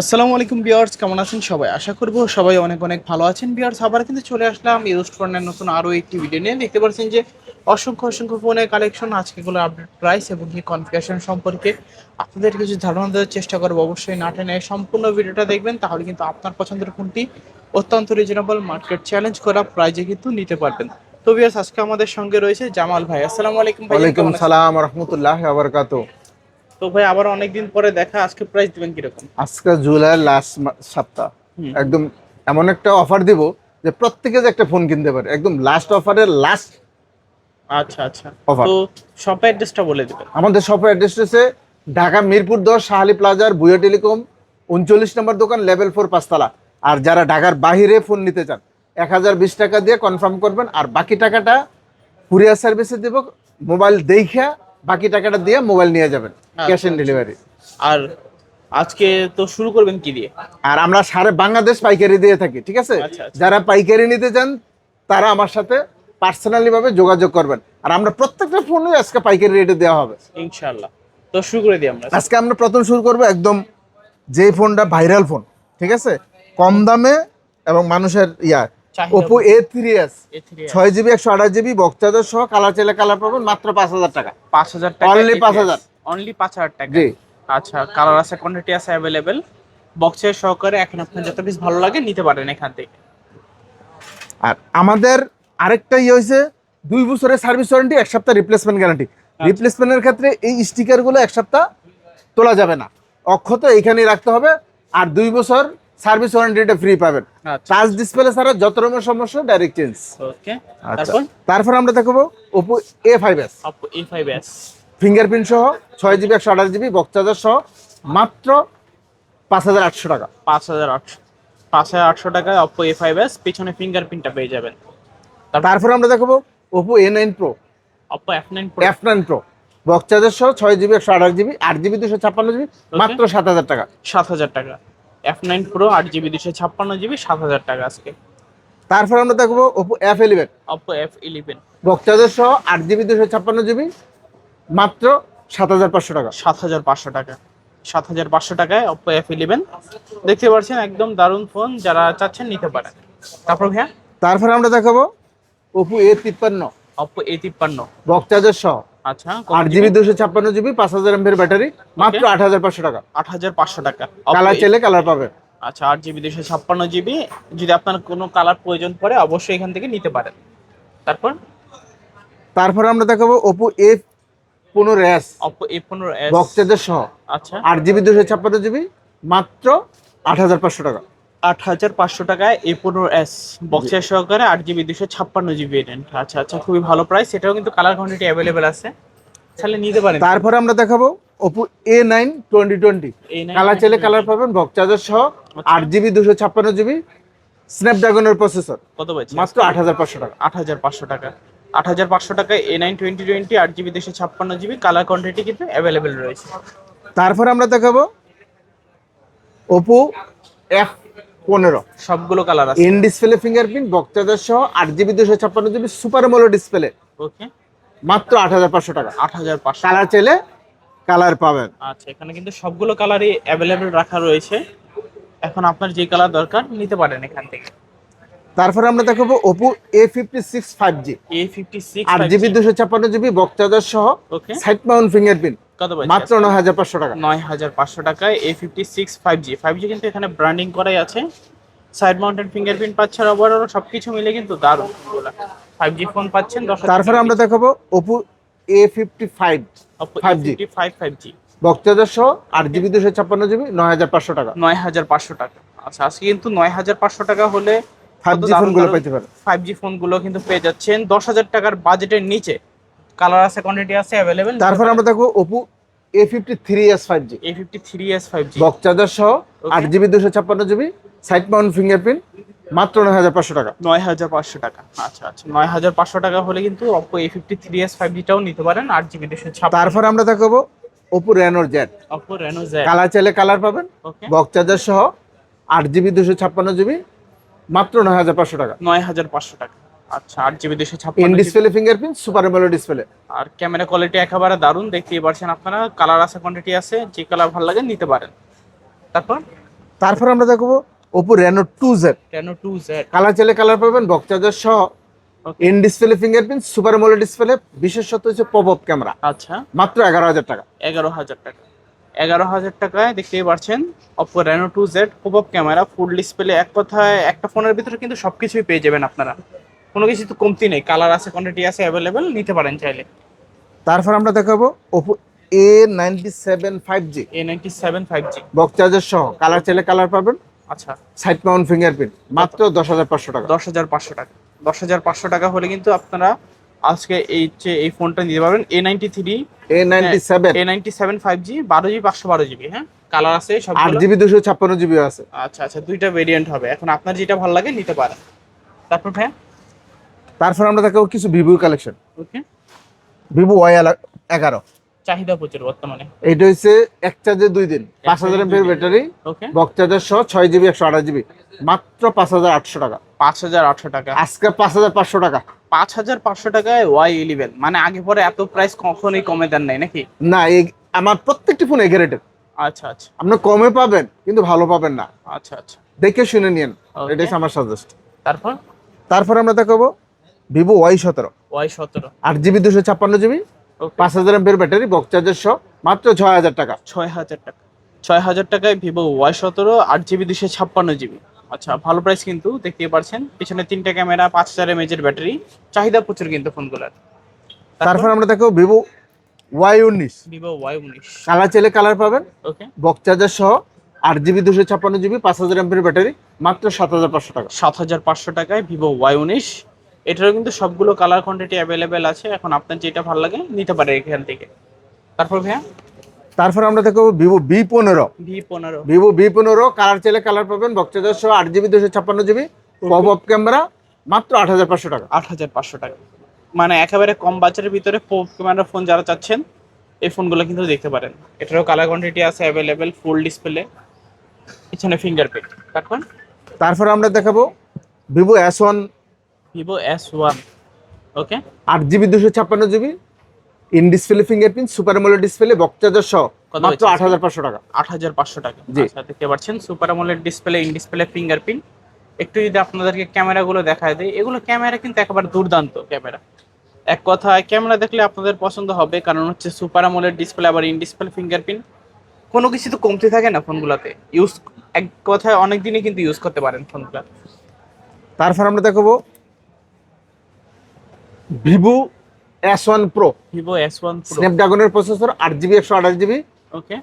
আসসালামু আলাইকুম বিয়ার্স কেমন আছেন সবাই? আশা করব সবাই অনেক অনেক ভালো আছেন। বিয়ার্স আবার কিন্তু চলে আসলাম ইউজ ফোনের নতুন আরও একটি ভিডিও নিয়ে। দেখতে পাচ্ছেন যে অসংখ্য অসংখ্য ফোনের কালেকশন আজকেগুলো আপডেট প্রাইস এবং কি কনফিগারেশন সম্পর্কে আপনাদের কিছু ধারণা দেওয়ার চেষ্টা করব, অবশ্যই না টেনে সম্পূর্ণ ভিডিওটা দেখবেন, তাহলে কিন্তু আপনার পছন্দের ফোনটি অত্যন্ত রিজনেবল মার্কেট চ্যালেঞ্জ করা প্রাইজে কিন্তু নিতে পারবেন। তো বিয়ার্স আজকে আমাদের সঙ্গে রয়েছে জামাল ভাই। আসসালামু আলাইকুম ভাই ওয়ালাইকুম? সালাম রহমতুল্লাহ আবরকাত তো ভাই আবার অনেকদিন পরে দেখা আজকে প্রাইস দিবেন কীরকম? আজকে জুলাই লাস্ট সপ্তাহ। একদম এমন একটা অফার দিব যে প্রত্যেকে যে একটা ফোন কিনতে পারে। একদম লাস্ট অফারের লাস্ট আচ্ছা আচ্ছা। তো শপ অ্যাড্রেসটা বলে দিবেন। আমাদের শপের অ্যাড্রেস হচ্ছে ঢাকা মিরপুর দশ শাহালি প্লাজার বুয়া টেলিকম উনচল্লিশ নম্বর দোকান লেভেল ফোর পাঁচতলা। আর যারা ঢাকার বাহিরে ফোন নিতে চান এক হাজার বিশ টাকা দিয়ে কনফার্ম করবেন। আর বাকি টাকাটা কুরিয়ার সার্ভিসে দেব মোবাইল দেখা বাকি টাকাটা দিয়ে মোবাইল নিয়ে যাবেন। Cash on delivery. আর আজকে তো শুরু করবেন কি দিয়ে? আর আমরা সারা বাংলাদেশ পাইকারি দিয়ে থাকি ঠিক আছে? আচ্ছা, আচ্ছা। যারা পাইকারি নিতে চান তারা আমার সাথে পার্সোনালি ভাবে যোগাযোগ করবেন। আর আমরা প্রত্যেকটা ফোনে আজকে পাইকারি রেটে দেওয়া হবে। ইনশাআল্লাহ। তো শুরু করে দিই আমরা। আজকে আমরা প্রথম শুরু করব একদম যে ফোনটা ভাইরাল ফোন ঠিক আছে? কম দামে এবং মানুষের ইয়া ওপো এ থ্রি এস ছয় জিবি একশো আঠাশ জিবি বক্সাদের সহ কালার চাইলে কালার পাবেন মাত্র পাঁচ হাজার টাকা। পাঁচ হাজার টাকা অনলি পাঁচ 5,000 অনলি পাঁচ হাজার টাকা। জি। আচ্ছা কালার আছে কোয়ান্টিটি আছে অ্যাভেলেবেল বক্সের সহকারে এখন আপনার যত পিস ভালো লাগে নিতে পারেন এখান থেকে। আর আমাদের আরেকটা ইয়ে হয়েছে দুই বছরের সার্ভিস ওয়ারেন্টি এক সপ্তাহ রিপ্লেসমেন্ট গ্যারান্টি রিপ্লেসমেন্টের ক্ষেত্রে এই স্টিকারগুলো এক সপ্তাহ তোলা যাবে না। অক্ষত এইখানেই রাখতে হবে আর দুই বছর সার্ভিস ওয়ারেন্টিটা ফ্রি পাবেন। আচ্ছা। টাচ ডিসপ্লে ছাড়া যত রকমের সমস্যা ডাইরেক্ট চেঞ্জ ওকে আচ্ছা। তারপর? তারপর আমরা দেখব Oppo A five S Oppo A five S fingerprint সহ ছয় জিবি একশো আঠাশ জিবি বক্স চার্জার সহ মাত্র পাঁচ হাজার আটশো টাকা। পাঁচ হাজার আটশো পাঁচ হাজার আটশো টাকায় অপো এ ফাইভ এস পিছনে ফিঙ্গারপ্রিন্টটা পেয়ে যাবেন। তারপর আমরা দেখব Oppo A nine pro Oppo F nine pro F nine pro box charger সহ ছয় জিবি একশো আঠাশ জিবি আট জিবি দুশো ছাপ্পান্ন জিবি মাত্র সাত হাজার টাকা। সাত হাজার টাকা। এফ নাইন প্রো আট জিবি দুশো ছাপ্পান্ন জিবি সাত হাজার টাকা আজকে। তারপর আমরা দেখব Oppo F eleven Oppo F eleven box charger সহ আট জিবি দুশো ছাপ্পান্ন জিবি মাত্র সাত হাজার পাঁচশো টাকা। সাত হাজার পাঁচশো টাকা। সাত হাজার পাঁচশো টাকায় অপো এফ ইলেভেন দেখতে পাচ্ছেন একদম দারুণ ফোন যারা চাচ্ছেন নিতে পারেন। তারপর ভাইয়া? তারপর আমরা দেখাবো ওপো এ তিপ্পান্ন। অপো এ তিপ্পান্ন। বক্স চার্জার সহ। আচ্ছা আট জিবি দুশো ছাপ্পান্ন জিবি পাঁচ হাজার ব্যাটারি মাত্র আট হাজার পাঁচশো টাকা। আট হাজার পাঁচশো টাকা। কালার চাইলে কালার পাবে। আচ্ছা আট জিবি দুশো ছাপ্পান্ন জিবি যদি আপনার কোনো কালার প্রয়োজন পড়ে অবশ্যই এখান থেকে নিতে পারেন। তারপর? তারপর আমরা দেখাবো ওপো এ পনেরো এস পনেরো এস বক্স সহ। আচ্ছা। আট জিবি দুশো ছাপ্পান্ন জিবি? মাত্র? আট হাজার পাঁচশো টাকা। আট হাজার পাঁচশো টাকায় এ পনেরো এস বক্সের সহকারে আট জিবি দুশো ছাপ্পান্ন জিবি আচ্ছা আচ্ছা খুবই ভালো প্রাইস এটাও কিন্তু কালার কোয়ান্টিটি অ্যাভেলেবেল আছে। তাহলে নিতে পারেন। তারপর আমরা দেখাবো Oppo A nine twenty twenty colour চাইলে কালার পাবেন চার্জার সহ আট জিবি দুশো ছাপ্পান্ন জিবি। স্ন্যাপড্রাগনের প্রসেসর কত মাত্র আট হাজার পাঁচশো টাকা। আট হাজার পাঁচশো টাকা। আট হাজার পাঁচশো টাকায় এ নাইন টোয়েন্টি টোয়েন্টি আট জিবি দুশো ছাপ্পান্ন জিবি কালার কোয়ান্টিটি কিন্তু অ্যাভেলেবেল রয়েছে। তারপর আমরা দেখাবো ওপো এফ পনেরো। সবগুলো কালার আছে। ইন ডিসপ্লে ফিঙ্গারপ্রিন্ট চার্জার সহ আট জিবি দুশো ছাপ্পান্ন GB super AMOLED display okay মাত্র আট হাজার পাঁচশো টাকা। আট হাজার পাঁচশো। কালার চাইলে কালার পাবেন। আচ্ছা এখানে কিন্তু সবগুলো কালারই অ্যাভেলেবেল রাখা রয়েছে। এখন আপনার যে কালার দরকার নিতে পারেন এখান থেকে। তারপর আমরা দেখাবো Oppo A fifty six five G A fifty six আট জিবি দুশো ছাপ্পান্ন জিবি চার্জার সহ সাইড মাউন্ট ফিঙ্গারপ্রিন্ট মাত্র নয় হাজার পাঁচশো টাকা। নয় হাজার পাঁচশো টাকায় A fifty six five G five G কিন্তু এখানে ব্র্যান্ডিং করাই আছে। সাইড মাউন্টেড ফিঙ্গারপ্রিন্ট পাচ্ছেন আবার সব কিছু মিলে কিন্তু দারুণ। ফাইভ জি ফোন পাচ্ছেন তারপরে আমরা দেখাবো Oppo A fifty five 5G five five G box সহ আট জিবি দুশো ছাপ্পান্ন জিবি নয় হাজার পাঁচশো টাকা। নয় হাজার পাঁচশো টাকা। আচ্ছা আজকে কিন্তু নয় হাজার পাঁচশো টাকা হলে ফাইভ জি ফোনগুলো পেতে পারেন ফাইভ জি ফোনগুলো কিন্তু পেয়ে যাচ্ছেন। দশ হাজার টাকার বাজেটের নিচে। কালার আছে কোয়ান্টিটি আছে অ্যাভেলেবেল তারপর আমরা A fifty three S five G box charger সহ আট জিবি দুশো ছাপ্পান্ন জিবি সাইড মাউন্ট ফিঙ্গারপ্রিন্ট মাত্র নয় হাজার পাঁচশো টাকা। নয় হাজার পাঁচশো টাকা। আচ্ছা আচ্ছা। নয় হাজার পাঁচশো টাকা হলে কিন্তু থ্রি এস ফাইভ জিটাও নিতে পারেন আট জিবি দুশো ছাপ্পান্ন। তারপর আমরা দেখাবো ওপো রেনোর জেড অপো রেনো জ্যাক কালার চাইলে কালার পাবেন। বক্স চার্জার সহ আট জিবি দুশো ছাপ্পান্ন জিবি মাত্র নয় হাজার পাঁচশো টাকা। নয় হাজার পাঁচশো টাকা। আচ্ছা আট জিবি দুশো ছাপ্পান্ন display fingerprint super AMOLED display আর ক্যামেরা কোয়ালিটি একেবারে দারুণ দেখতেই পারছেন আপনারা। কালার আছে কোয়ান্টিটি আছে যে কালার ভালো লাগে নিতে পারেন। তারপর? তারপর আমরা দেখব Oppo Reno two Z Reno two Z colour চাইলে কালার পাবেন বক চার্জার সহ। In display fingerprint super AMOLED display বিশেষত হচ্ছে পপ আপ ক্যামেরা আচ্ছা। মাত্র এগারো হাজার টাকা। এগারো হাজার টাকা। এগারো হাজার টাকায় দেখতেই পাচ্ছেন Oppo Reno two Z pop up camera full display এক কথায় একটা ফোনের ভিতরে কিন্তু সব কিছুই পেয়ে যাবেন আপনারা। কোনো কিছু তো কমতি নেই কালার আছে কোয়ান্টিটি আছে অ্যাভেলেবেল নিতে পারেন চাইলে। তারপর আমরা দেখাবো Oppo A ninety seven five G A ninety seven five G box charger সহ কালার চাইলে কালার পাবেন। আচ্ছা। সাইড মাউন্ট ফিঙ্গারপ্রিন্ট মাত্র দশ হাজার পাঁচশো টাকা। দশ হাজার পাঁচশো টাকা। দশ হাজার পাঁচশো টাকা হলে কিন্তু আপনারা আজকে এই যে এই ফোনটা নিতে পারবেন A ninety three A ninety seven A ninety seven five G বারো জিবি পাঁচশো বারো জিবি হ্যাঁ? কালার আছে আট সবগুলো জিবি দুশো ছাপ্পান্ন জিবি আছে। আচ্ছা আচ্ছা দুইটা ভেরিয়েন্ট হবে। এখন আপনার যেটা ভালো লাগে নিতে পারেন। তারপর ভাইয়া? তারপর আমরা দেখাবো কিছু ভিভোর কালেকশন ওকে ভিভো ওয়াই এগারো। চাহিদা প্রচুর বর্তমানে। এইটা হচ্ছে এক চার্জে দুই দিন। পাঁচ হাজার এমপের ব্যাটারি ওকে বক চার্জার সহ ছয় জিবি একশো আঠাশ জিবি মাত্র পাঁচ হাজার আটশো টাকা। পাঁচ হাজার আটশো টাকা। আজকে পাঁচ হাজার পাঁচশো টাকা। পাঁচ হাজার পাঁচশো টাকায় ওয়াই ইলেভেন মানে আগে পরে এত প্রাইস কখনোই কমে দেন নাই নাকি? না এই আমার প্রত্যেকটি ফোন এগারেটের আচ্ছা আচ্ছা। আপনি কমে পাবেন কিন্তু ভালো পাবেন না। আচ্ছা আচ্ছা। দেখে শুনে নিন এটাই আমার সাজেস্ট তারপর? তারপর আমরা দেখাবো ভিভো ওয়াই সতেরো। ওয়াই সতেরো। আট জিবি দুশো ছাপ্পান্ন জিবি পাঁচ হাজার এমপের ব্যাটারি বক চার্জার সহ মাত্র ছয় হাজার টাকা। ছয় হাজার টাকা। ছয় হাজার টাকায় ভিভো ওয়াই সতেরো আট জিবি দুশো ছাপ্পান্ন জিবি আচ্ছা ভালো প্রাইস কিন্তু দেখতেই পারছেন। পিছনে তিনটা ক্যামেরা পাঁচ হাজার এমএজের ব্যাটারি চাহিদা প্রচুর কিন্তু ফোনগুলোর তারপর? আমরা দেখো ভিভো ওয়াই উনিশ। ভিভো ওয়াই উনিশ। কালার চাইলে কালার পাবেন। ওকে বক চার্জার সহ আট জিবি দুশো ছাপ্পান্ন জিবি পাঁচ হাজার এমপের ব্যাটারি মাত্র সাত হাজার পাঁচশো টাকা। সাত হাজার পাঁচশো টাকায় ভিভো ওয়াই উনিশ। এটারও কিন্তু সবগুলো কালার কোয়ান্টিটি অ্যাভেলেবেল আছে। এখন আপনার যেটা ভালো লাগে নিতে পারে এখান থেকে। তারপর ভাইয়া? তারপর আমরা দেখো ভিভো বি পনেরো। ভিভো বি পনেরো কালার চাইলে কালার পাবেন বক চার্জার সহ আট জিবি দুশো ছাপ্পান্ন জিবি পপ আপ ক্যামেরা মাত্র আট হাজার পাঁচশো টাকা। আট হাজার পাঁচশো টাকা। মানে একেবারে কম বাজারের ভিতরে ক্যামেরা ফোন যারা চাচ্ছেন এই ফোনগুলো কিন্তু দেখতে পারেন। এটারও কালার কোয়ান্টিটি আছে অ্যাভেলেবেল ফুল ডিসপ্লে পিছনে ফিঙ্গারপ্রিন্ট তারপর? তারপর আমরা দেখাবো Vivo S one Vivo S one okay আট জিবি দুশো ছাপ্পান্ন GB in display fingerprint super AMOLED display box charger সহ মাত্র হয়েছে? আট হাজার পাঁচশো টাকা। আট হাজার পাঁচশো টাকা। জি। আচ্ছা দেখতে পাচ্ছেন সুপার আমলের ডিসপ্লে ইন ডিসপ্লে ফিঙ্গারপ্রিন্ট। একটু যদি আপনাদেরকে ক্যামেরাগুলো দেখায় দেয় এগুলো ক্যামেরা কিন্তু একেবারে দুর্দান্ত ক্যামেরা। এক কথায় ক্যামেরা দেখলে আপনাদের পছন্দ হবে কারণ হচ্ছে সুপার আমলের ডিসপ্লে আবার ইন ডিসপ্লে ফিঙ্গারপ্রিন্ট। কোনো কিছু তো কমতে থাকে না ফোনগুলোতে। ইউজ এক কথায় অনেক দিনই কিন্তু ইউজ করতে পারেন ফোনগুলো। তারপর আমরা দেখাবো Vivo S1 Pro. Vivo S1 Pro. Snapdragon এর processor 8GB 128GB okay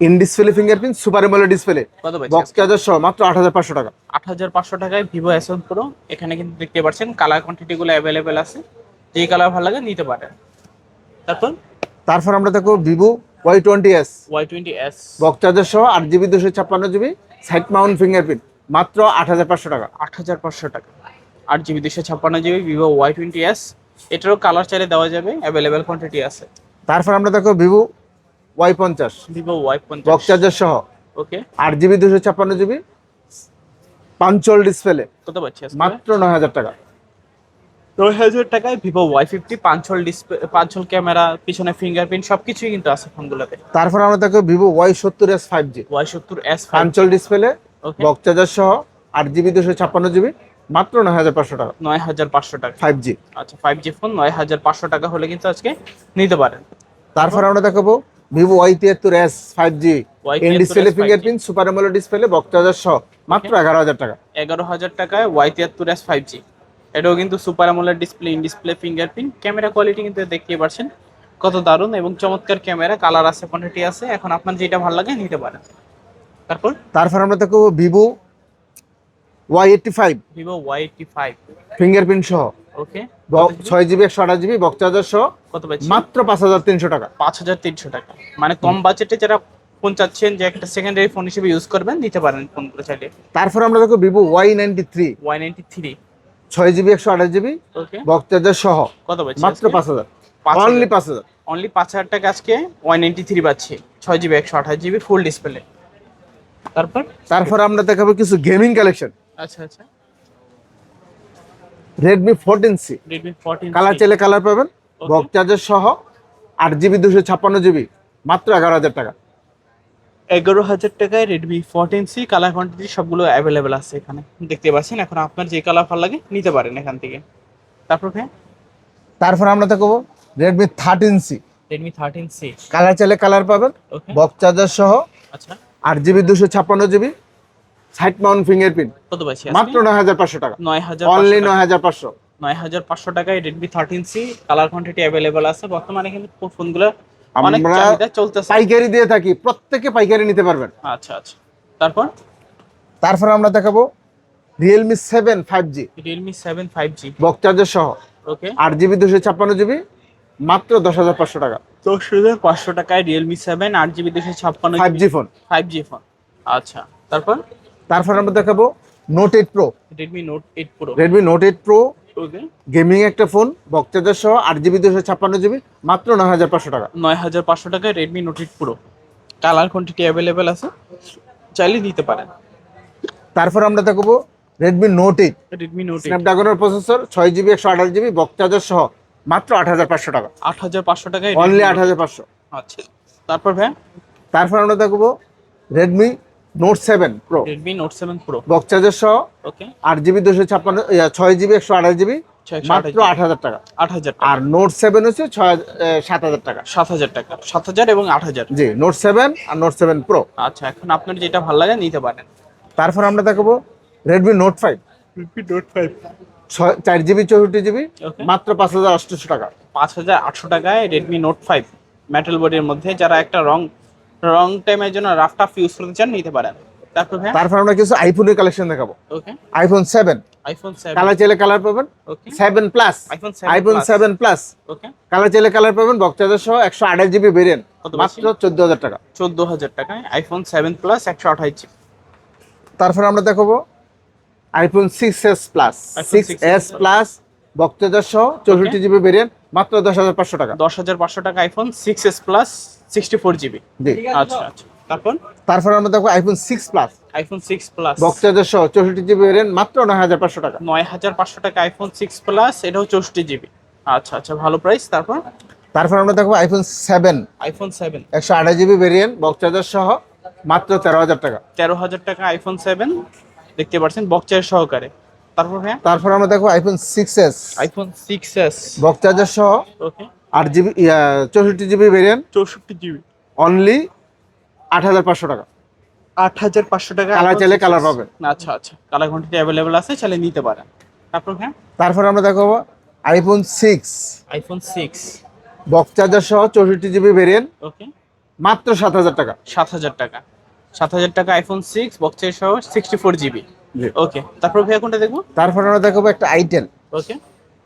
in display fingerprint super AMOLED display কত ভাই বক্স চার্জার সহ মাত্র 8500 টাকা। 8500 টাকায় Vivo S1 Pro এখানে কিন্তু দেখতে পাচ্ছেন কালার কোয়ান্টিটি গুলো अवेलेबल আছে। যে কালার ভালো লাগে নিতে পারেন। তারপর? তারপর আমরা দেখো Vivo Y20s Y20s box charger সহ 8GB 256GB side mount fingerprint মাত্র 8500 টাকা। 8500 টাকা। 8GB 256GB Vivo Y20s এটারও কালার চাইলে দেওয়া যাবে অ্যাভেলেবেল কোয়ান্টিটি আছে। তারপর আমরা দেখো ভিভো ওয়াই পঞ্চাশ ভিভো ওয়াই বক্স পঞ্চাশ চার্জার সহ। ওকে আট জিবি দুশো ছাপ্পান্ন জিবি পাঞ্চল ডিসপ্লে কত পাচ্ছি? মাত্র নয় হাজার টাকা। নয় হাজার টাকায় Vivo Y fifty punch hole display punch hole camera পিছনে ফিঙ্গারপ্রিন্ট সবকিছুই কিন্তু আছে ফোনগুলোতে। তারপর আমরা দেখো ভিভো ওয়াই সত্তর এস ফাইভ জি ওয়াই সত্তর S punch hole display box charger সহ আট জিবি দুশো ছাপ্পান্ন জিবি মাত্র নয় হাজার পাঁচশো টাকা। নয় হাজার পাঁচশো টাকা। ফাইভ জি আচ্ছা ফাইভ জি ফোন নয় হাজার পাঁচশো টাকা হলে কিন্তু আজকে নিতে পারেন। তারপর আমরা দেখাবো ভিভো ওয়াই তিয়াত্তর S five G Y in 73s display 5G fingerprint super AMOLED display box charger সহ মাত্র এগারো হাজার টাকা। এগারো হাজার টাকায় ওয়াই তিয়াত্তর এস ফাইভ জি এটাও কিন্তু সুপার আমলের display in display fingerprint camera quality কিন্তু দেখতে পাচ্ছেন কত দারুণ এবং চমৎকার ক্যামেরা কালার আছে কোয়ান্টিটি আছে। এখন আপনার যেটা ভালো লাগে নিতে পারেন। তারপর? তারপর আমরা দেখো Vivo Y eighty five Vivo Y eighty five fingerprint সহ। ওকে ছয় জিবি একশো আঠাশ জিবি বক্স চার্জার সহ। কত পাচ্ছি? মাত্র পাঁচ হাজার তিনশো টাকা। পাঁচ হাজার তিনশো টাকা। মানে কম বাজেটে যারা ফোন চাচ্ছেন যে একটা সেকেন্ডারি ফোন হিসেবে ইউজ করবেন নিতে পারেন ফোনগুলো চাইলে। তারপর আমরা দেখো Vivo Y ninety three Y ninety three ছয় জিবি একশো আঠাশ জিবি ওকে বক্স চার্জার সহ। কত পাচ্ছি মাত্র পাঁচ হাজার। পাঁচ হাজার। অনলি পাঁচ হাজার। অনলি পাঁচ হাজার টাকা আজকে ওয়াই নাইনটি থ্রি পাচ্ছি। ছয় জিবি একশো আঠাশ জিবি ফুল ডিসপ্লে তারপর? তারপর আমরা দেখাবো কিছু গেমিং কালেকশন আচ্ছা আচ্ছা। Redmi fourteen C Redmi colour চাইলে কালার পাবেন বক্স চার্জার সহ আট জিবি দুশো ছাপ্পান্ন জিবি মাত্র এগারো হাজার টাকা। এগারো হাজার টাকায় Redmi fourteen C colour quantity সবগুলো অ্যাভেলেবেল আছে এখানে। দেখতে পাচ্ছেন এখন আপনার যে কালার ভালো লাগে নিতে পারেন এখান থেকে। তারপর ভাই তারপর আমরা দেখব Redmi thirteen C Redmi thirteen C colour চাইলে কালার পাবেন বক্স চার্জার সহ আচ্ছা। আট জিবি দুশো ছাপ্পান্ন জিবি সাইড মাউন্ট ফিঙ্গারপ্রিন্ট। কত পাচ্ছি মাত্র নয় হাজার পাঁচশো টাকা। নয় হাজার অনলি নয় হাজার পাঁচশো। নয় হাজার পাঁচশো টাকায় Redmi thirteen C colour quantity available আছে। বর্তমানে কিন্তু ফোনগুলো অনেক আমরা চাহিদা চলতেছে। পাইকারি দিয়ে থাকি প্রত্যেকে পাইকারি নিতে পারবেন। আচ্ছা আচ্ছা। তারপর? তারপর আমরা দেখাবো Realme seven five G Realme seven five G box charger সহ। ওকে আট জিবি দুশো ছাপ্পান্ন জিবি মাত্র দশ হাজার পাঁচশো টাকা। দশ হাজার পাঁচশো টাকায় রিয়েলমি সেভেন আট জিবি দুশো ছাপ্পান্ন five G phone five G phone আচ্ছা তারপর? তারপর আমরা দেখাবো। Note eight Pro Redmi Note eight Pro Redmi Note eight Pro gaming একটা ফোন বক্স চার্জার সহ আট জিবি দুশো ছাপ্পান্ন জিবি মাত্র নয় হাজার পাঁচশো টাকা। নয় হাজার পাঁচশো টাকায় Redmi Note eight Pro colour quantity available আছে। চাইলে নিতে পারেন। তারপর আমরা দেখাবো Redmi Note eight Redmi Note স্ন্যাপড্রাগনের processor ছয় জিবি একশো আঠাশ জিবি বক্স চার্জার সহ মাত্র আট হাজার পাঁচশো টাকা। আট হাজার পাঁচশো টাকায় অনলি আট হাজার পাঁচশো। আচ্ছা। তারপর ভাই? তারপর আমরা দেখব Redmi Note seven Pro Redmi Note seven Pro box charger সহ ওকে আট জিবি দুশো ছাপ্পান্ন ছয় জিবি একশো আঠাশ জিবি মাত্র আট হাজার টাকা। আট হাজার আর নোট সেভেন হচ্ছে ছয় সাত হাজার টাকা। সাত হাজার টাকা। সাত হাজার এবং আট হাজার। জি নোট সেভেন আর নোট সেভেন প্রো আচ্ছা এখন আপনার যেটা ভালো লাগে নিতে পারেন। তারপর আমরা দেখাবো Redmi Note five Redmi Note five ছয় চার জিবি চৌষট্টি জিবি মাত্র পাঁচ হাজার আটশোশো টাকা। পাঁচ হাজার আটশো টাকায় রেডমি নোট ফাইভ মেটাল বডির মধ্যে যারা একটা রং রং টাইমের জন্য রাফ টাফ ইউজ করতে চান নিতে পারেন। তারপর ভাই তারপর আমরা কিছু আইফোনের কালেকশন দেখাবো। Okay iPhone seven iPhone seven colour চাইলে কালার পাবেন। Okay seven Plus iPhone iPhone seven Plus okay colour চাইলে কালার পাবেন বক্স সহ একশো আঠাশ জিবি ভেরিয়েন্ট মাত্র চোদ্দ হাজার টাকা। চোদ্দ হাজার টাকায় আইফোন সেভেন প্লাস একশো আঠাশ জিবি তারপর আমরা দেখাবো iPhone six S Plus six 6s S Plus box সহ চৌষট্টি জিবি ভেরিয়েন্ট মাত্র দশ হাজার পাঁচশো টাকা। দশ হাজার পাঁচশো টাকা iPhone six S Plus sixty four GB আচ্ছা আচ্ছা। তারপর? তারপর আমরা দেখো iPhone six Plus iPhone six Plus box charger সহ চৌষট্টি জিবি ভেরিয়েন্ট মাত্র নয় হাজার পাঁচশো টাকা। নয় হাজার পাঁচশো টাকা আইফোন সিক্স প্লাস এটাও চৌষট্টি জিবি আচ্ছা আচ্ছা ভালো প্রাইস তারপর? তারপর আমরা দেখব আইফোন সেভেন আইফোন সেভেন একশো আঠাশ জিবি ভেরিয়েন্ট বক্স চার্জার সহ মাত্র তেরো হাজার টাকা। তেরো হাজার টাকা আইফোন সেভেন দেখতে পাচ্ছেন বক্সের সহকারে। তারপর হ্যাঁ তারপর আমরা দেখো iPhone six S iPhone six S box charger সহ ওকে আট জিবি চৌষট্টি জিবি ভেরিয়েন্ট চৌষট্টি জিবি অনলি আট হাজার পাঁচশো টাকা। আট হাজার পাঁচশো টাকা Colour iPhone চাইলে 6s colour পাবেন। আচ্ছা আচ্ছা। কালার কোয়ান্টিটি অ্যাভেলেবেল আছে চাইলে নিতে পারেন। তারপর হ্যাঁ তারপর আমরা দেখাবো iPhone six iPhone six box charger সহ চৌষট্টি জিবি ভেরিয়েন্ট ওকে মাত্র সাত হাজার টাকা। সাত হাজার টাকা। সাত হাজার টাকা আইফোন সিক্স বক্সের সহ সিক্সটি ফোর জিবি জি। ওকে তারপর ভাইয়া কোনটা দেখব? তারপর আমরা দেখাবো একটা আইটেন ওকে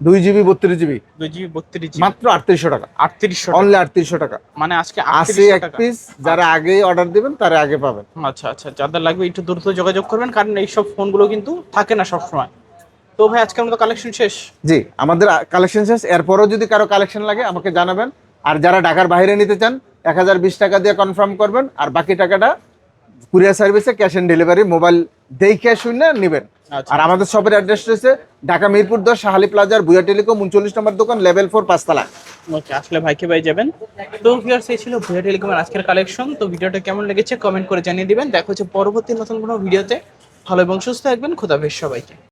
দুই জিবি বত্রিশ জিবি। দুই জিবি বত্রিশ মাত্র আটত্রিশশো টাকা। আটত্রিশশো অনলি আটত্রিশশো টাকা। মানে আজকে আশি এক পিস যারা আগেই অর্ডার দিবেন তারা আগে পাবেন। আচ্ছা আচ্ছা যাদের লাগবে একটু দ্রুত যোগাযোগ করবেন কারণ এইসব ফোনগুলো কিন্তু থাকে না সবসময়। তো ভাই আজকে আমাদের কালেকশন শেষ? জি আমাদের কালেকশন শেষ। এরপরও যদি কারও কালেকশন লাগে আমাকে জানাবেন। আর যারা ঢাকার বাইরে নিতে চান এক হাজার বিশ টাকা দিয়ে কনফার্ম করবেন। আর বাকি টাকাটা কুরিয়ার সার্ভিসে ক্যাশ অন ডেলিভারি মোবাইল দেখে শুনে নেবেন। আচ্ছা। আর আমাদের শপের অ্যাড্রেস রয়েছে ঢাকা মিরপুর দশ শাহালি প্লাজার বুয়া টেলিকম উনচল্লিশ নম্বর দোকান লেভেল ফোর পাঁচতলা। ওকে আসলে ভাইকে ভাই যাবেন। তো ভিউয়ার্স এই ছিল ভুয়া টেলিকমের আজকের কালেকশন তো ভিডিওটা কেমন লেগেছে কমেন্ট করে জানিয়ে দিবেন। দেখা হচ্ছে পরবর্তী নতুন কোনো ভিডিওতে। ভালো এবং সুস্থ থাকবেন খোদাফেজ সবাইকে।